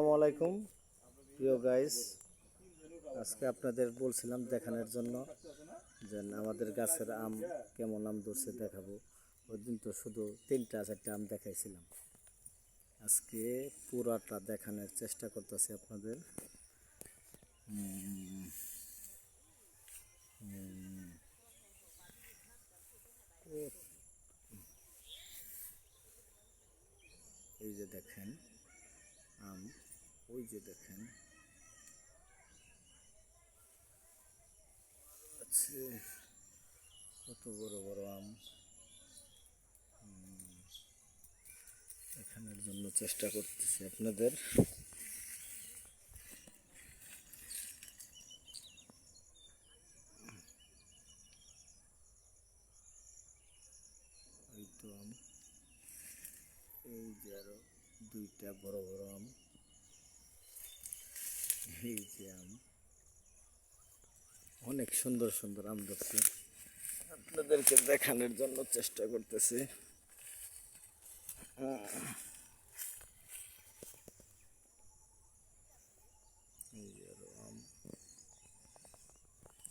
আসসালামু আলাইকুম। প্রিয় গাইস আজকে আপনাদের বলছিলাম দেখানোর জন্য যে আমাদের গাছের আম কেমন আম ধরছে দেখাবো। ওই দিন তো শুধু তিনটা চারটা আম দেখাইছিলাম। আজকে পুরাটা দেখানোর চেষ্টা করতেছি আপনাদের। এই যে দেখেন, আম। ওই যে দেখেন। আছে কত বড় বড় আম। দেখানোর জন্য চেষ্টা করতেছি আপনাদের। এই যে আরও দুইটা বড় বড় আম। এই যে আম। অনেক সুন্দর সুন্দর আম ধরছে। আপনাদেরকে দেখানোর জন্য চেষ্টা করতেছি।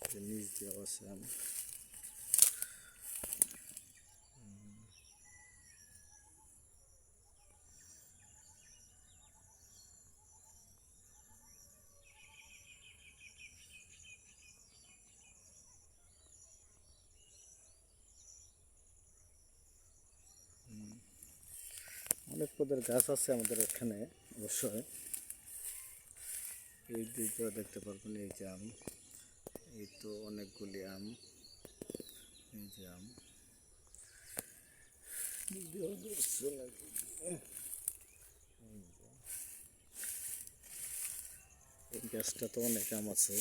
নিজে নিচ আছে আম। অনেক পদের গাছ আছে আমাদের এখানে, অবশ্যই। এই দিকে দেখতে পারবেন, এই যে আম, এই তো অনেকগুলি আম, এই যে আম। এই গাছটা তো অনেক আম আছে।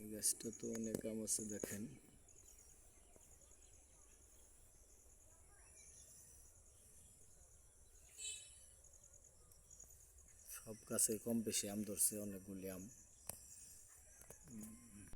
এই গাছটা তো অনেক আম আছে, দেখেন। সব গাছে কম বেশি আম ধরছে অনেকগুলি আম।